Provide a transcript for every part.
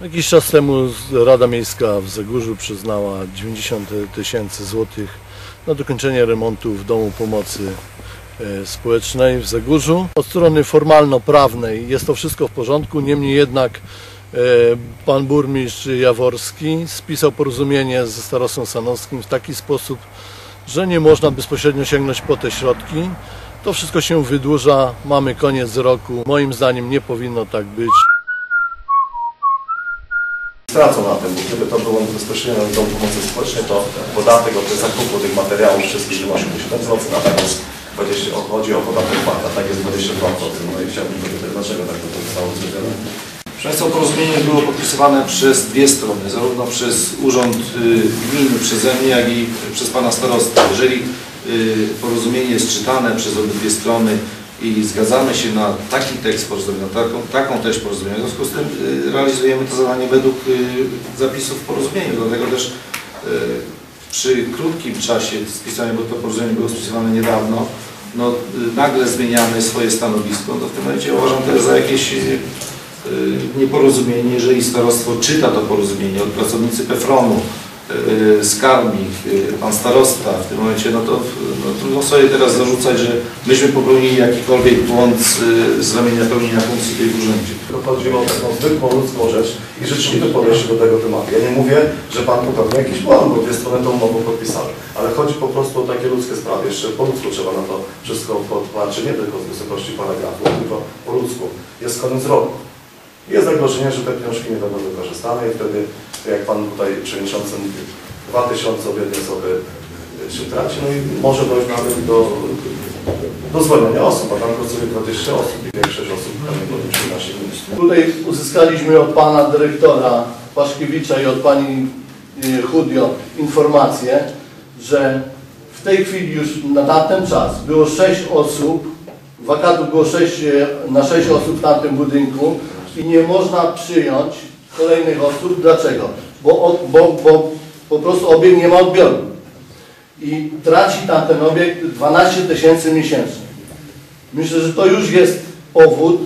Jakiś czas temu Rada Miejska w Zagórzu przyznała 90 tysięcy złotych na dokończenie remontu w Domu Pomocy e, Społecznej w Zagórzu. Od strony formalno-prawnej jest to wszystko w porządku, niemniej jednak e, pan burmistrz Jaworski spisał porozumienie ze starostą sanowskim w taki sposób, że nie można bezpośrednio sięgnąć po te środki. To wszystko się wydłuża, mamy koniec roku. Moim zdaniem nie powinno tak być. Stracą na tym, bo gdyby to było bezpośrednio na Dom Pomocy Społecznej, to podatek od zakupu tych materiałów wszystkich wynosił 7%, a tak jest 20, o- chodzi o podatek VAT, a tak jest 22%. No i chciałbym zapytać, dlaczego tak to zostało zrobione? Państwa, porozumienie było podpisywane przez dwie strony, zarówno przez Urząd y, Gminy, przeze mnie, jak i przez Pana Starostę. Jeżeli y, porozumienie jest czytane przez obydwie strony i zgadzamy się na taki tekst porozumienia, taką, taką treść porozumienia, w związku z tym y, realizujemy to zadanie według y, zapisów w porozumieniu, dlatego też y, przy krótkim czasie spisania, bo to porozumienie było spisywane niedawno, no, nagle zmieniamy swoje stanowisko, to w tym momencie uważam to za jakieś nieporozumienie, jeżeli starostwo czyta to porozumienie od pracownicy PEFRON-u, skarbnik, y, pan starosta w tym momencie, no to no, trudno sobie teraz zarzucać, że myśmy popełnili jakikolwiek błąd z, z ramienia pełnienia funkcji tej w urzędzie. To chodziło o taką zwykłą ludzką rzecz i życzliwe podejście do tego tematu. Ja nie mówię, że Pan popełnił jakiś błąd, bo dwie strony tą umowę podpisały, ale chodzi po prostu o takie ludzkie sprawy. Jeszcze po ludzku trzeba na to wszystko popatrzeć, nie tylko z wysokości paragrafu, tylko po ludzku. Jest koniec roku. Jest zagrożenie, że te pieniążki nie będą wykorzystane i wtedy, jak Pan tutaj Przewodniczący mówi, 2000 od osoby się traci, no i może dojść nawet do, do zwolnienia osób, a tam pracuje 20 osób i większość osób prawdopodobnie 13 minut. Tutaj uzyskaliśmy od pana dyrektora Paszkiewicza i od pani Chudio informację, że w tej chwili już na tamten czas było 6 osób, wakatów było 6, na 6 osób w tamtym budynku i nie można przyjąć kolejnych osób. Dlaczego? Bo, bo, bo po prostu obiekt nie ma odbioru i traci tamten obiekt 12 tysięcy miesięcznie. Myślę, że to już jest powód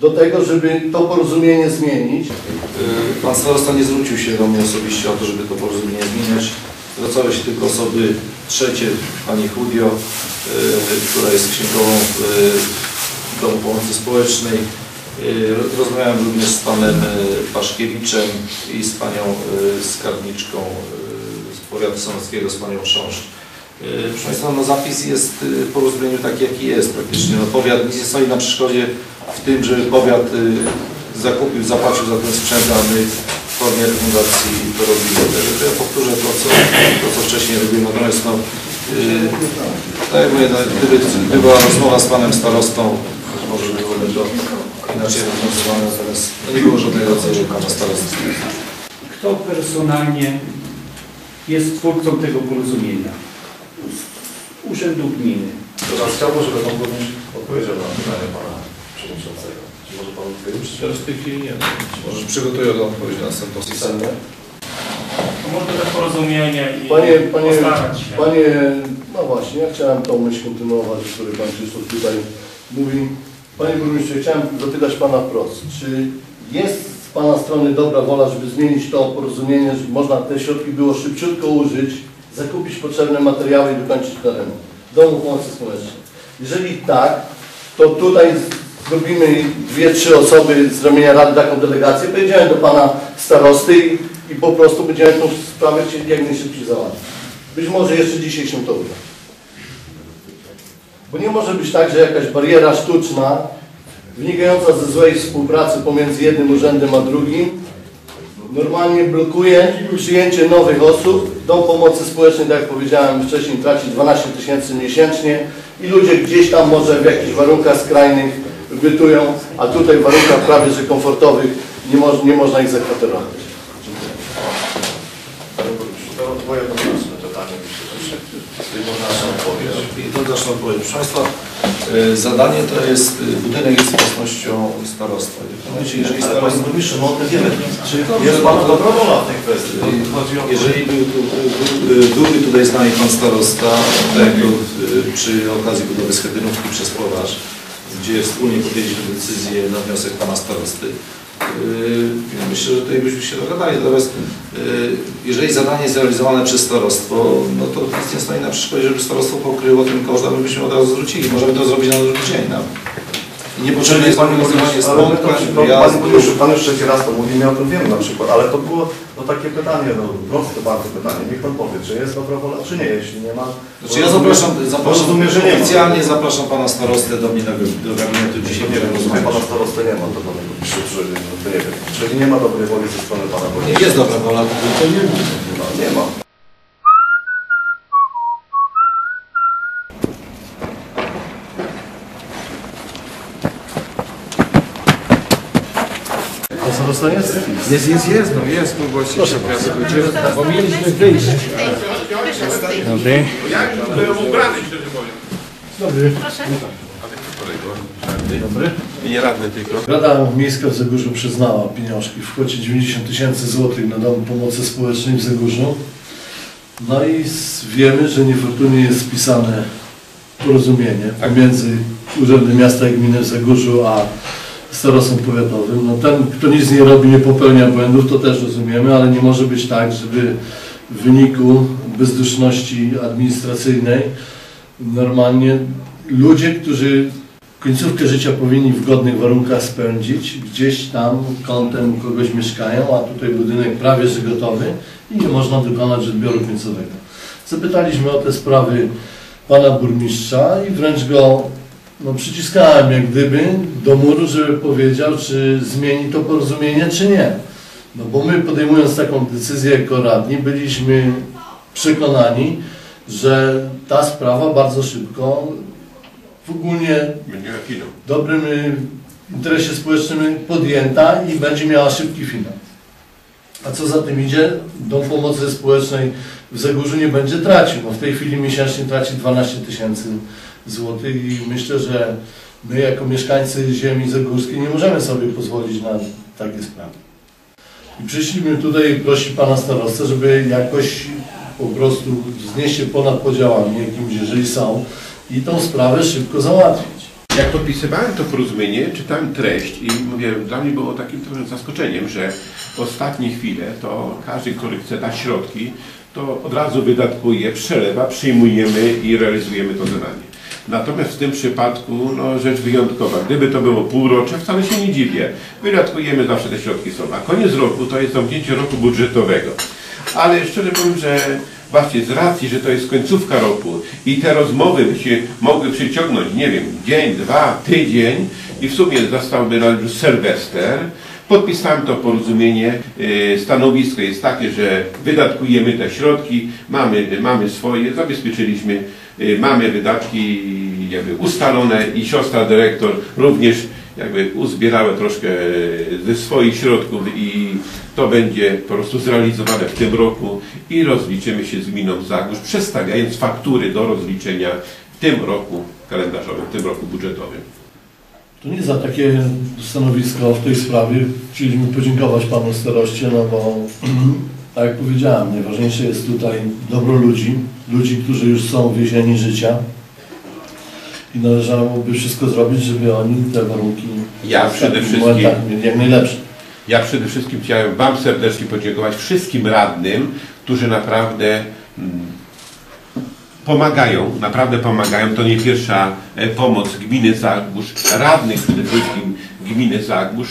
do tego, żeby to porozumienie zmienić. Y, Pan starosta nie zwrócił się do mnie osobiście o to, żeby to porozumienie zmieniać. Zwracały się tylko osoby trzecie, pani Chudio, y, która jest księgową w Domu Pomocy Społecznej. Y, Rozmawiałem również z panem y, Paszkiewiczem i z panią y, skarbniczką z powiatu sanockiego, z panią. Y, Proszę Państwa, no zapis jest w porozumieniu taki, jaki jest praktycznie. No powiat nie stoi na przeszkodzie w tym, żeby powiat zakupił, zapłacił za ten sprzęt, a my w formie refundacji to robimy. Także ja powtórzę to, co, to, co wcześniej robiłem. Natomiast no, y, tak jak mówię, no, gdyby była rozmowa z panem starostą, być może byłoby to inaczej rozwiązywane, natomiast no, nie było żadnego rodzaju. Kto personalnie jest twórcą tego porozumienia? Urzędu Gminy. Teraz chciałbym, żeby Pan Burmistrz odpowiedział na pytanie Pana Przewodniczącego. Czy może Pan odpowiedzieć? Teraz w tej chwili nie Może przygotuję do odpowiedzi na następną? To może to porozumienie i Panie, panie, postarać się. panie, no właśnie, ja chciałem tą myśl kontynuować, o której Pan Krzysztof tutaj mówi. Panie Burmistrzu, chciałem zapytać Pana wprost, czy jest z Pana strony dobra wola, żeby zmienić to porozumienie, żeby można te środki było szybciutko użyć, zakupić potrzebne materiały i dokończyć ten remont Domu Pomocy Społecznej? Jeżeli tak, to tutaj zrobimy dwie, trzy osoby z ramienia Rady taką delegację, pojedziemy do Pana Starosty i, i po prostu będziemy tą sprawę chcieli jak najszybciej załatwić. Być może jeszcze dzisiaj się to uda. Bo nie może być tak, że jakaś bariera sztuczna, wynikająca ze złej współpracy pomiędzy jednym urzędem a drugim, normalnie blokuje przyjęcie nowych osób. Dom Pomocy Społecznej, tak jak powiedziałem wcześniej, traci 12 tysięcy miesięcznie i ludzie gdzieś tam może w jakichś warunkach skrajnych bytują, a tutaj w warunkach prawie że komfortowych nie, moż, nie można ich zakwaterować. Panie Pytanie. Myślę, że nasza odpowiedź. I to zacznę odpowiedzieć. Proszę Państwa, y, zadanie to jest, y, budynek jest własnością starostwa. Momencie, jeżeli Ale Panie starostwo... Burmistrzu, no my wiemy, czy jest Pana dobra wola w tej kwestii. Jeżeli był, tu, był- byłby tutaj z nami pan starosta, tak y, przy okazji budowy schetynówki przez polarz, gdzie wspólnie podjęliśmy decyzję na wniosek pana starosty. Yy, Myślę, że tutaj byśmy się dogadali. Natomiast yy, jeżeli zadanie jest realizowane przez starostwo, no to nic nie stoi na przeszkodzie, żeby starostwo pokryło ten koszt, a my byśmy od razu zwrócili. Możemy to zrobić na drugi dzień nawet. I niepotrzebne jest to- spotkań, to- wyjazdów. Pan już trzeci raz to mówi, my o tym wiemy na przykład, ale to było no, takie pytanie, no, proste bardzo pytanie. Niech Pan powie, czy jest dobra wola, czy nie, jeśli nie ma. Znaczy ja zapraszam, zapraszam Rozumiem, że nie ma. oficjalnie zapraszam pana starostę do mnie na, do gabinetu dzisiaj. Nie rozumiem, Pana starosty nie ma, to Pan burmistrzu, czy, no, to nie wiem. Czyli nie ma dobrej woli ze strony Pana Nie, burmistrza. jest dobra wola, tylko nie No, nie ma. To starosta jest? Jest, jest, jest, no jest, no właśnie się pojawił. Bo mieliśmy wyjść. Dobry. Dobry. Nie radny tylko. Rada Miejska w Zagórzu przyznała pieniążki w kwocie 90 tysięcy złotych na Dom Pomocy Społecznej w Zagórzu. No i wiemy, że niefortunnie jest spisane porozumienie pomiędzy Urzędem Miasta i Gminy w Zagórzu a starostą powiatowym. No ten, kto nic nie robi, nie popełnia błędów, to też rozumiemy, ale nie może być tak, żeby w wyniku bezduszności administracyjnej normalnie ludzie, którzy końcówkę życia powinni w godnych warunkach spędzić, gdzieś tam kątem kogoś mieszkają, a tutaj budynek prawie że gotowy i nie można dokonać odbioru końcowego. Zapytaliśmy o te sprawy pana burmistrza i wręcz go no, przyciskałem jak gdyby do muru, żeby powiedział, czy zmieni to porozumienie, czy nie. No bo my podejmując taką decyzję jako radni byliśmy przekonani, że ta sprawa bardzo szybko w ogólnie dobrym y, interesie społecznym podjęta i będzie miała szybki finał. A co za tym idzie, Dom Pomocy Społecznej w Zagórzu nie będzie tracił. No w tej chwili miesięcznie traci 12 tysięcy złotych i myślę, że my jako mieszkańcy ziemi zagórskiej nie możemy sobie pozwolić na takie sprawy. I przyszliśmy tutaj i prosi Pana Starostę, żeby jakoś po prostu wznieść się ponad podziałami jakimiś, jeżeli są, i tą sprawę szybko załatwić. Jak podpisywałem to porozumienie, czytałem treść i mówię, dla mnie było takim trochę zaskoczeniem, że w ostatniej chwile to każdy, który chce dać środki, to od razu wydatkuje, przelewa, przyjmujemy i realizujemy to zadanie. Natomiast w tym przypadku no, rzecz wyjątkowa. Gdyby to było półrocze, wcale się nie dziwię. Wydatkujemy, zawsze te środki są. A koniec roku to jest zamknięcie roku budżetowego. Ale szczerze powiem, że właśnie z racji, że to jest końcówka roku i te rozmowy by się mogły przyciągnąć, nie wiem, dzień, dwa, tydzień i w sumie zostałby nam już Sylwester, podpisałem to porozumienie. Yy, Stanowisko jest takie, że wydatkujemy te środki, mamy, mamy swoje, zabezpieczyliśmy, mamy wydatki jakby ustalone i siostra dyrektor również jakby uzbierała troszkę ze swoich środków i to będzie po prostu zrealizowane w tym roku i rozliczymy się z gminą Zagórz, przestawiając faktury do rozliczenia w tym roku kalendarzowym, w tym roku budżetowym. To nie za takie stanowisko w tej sprawie chcieliśmy podziękować panu staroście, no bo tak jak powiedziałem, najważniejsze jest tutaj dobro ludzi, ludzi, którzy już są więzieni życia i należałoby wszystko zrobić, żeby oni te warunki Ja przede wszystkim- mieli jak najlepsze. Ja przede wszystkim chciałem Wam serdecznie podziękować wszystkim radnym, którzy naprawdę mm, pomagają, naprawdę pomagają. To nie pierwsza e, pomoc gminy Zagórz, radnych przede wszystkim gminy Zagórz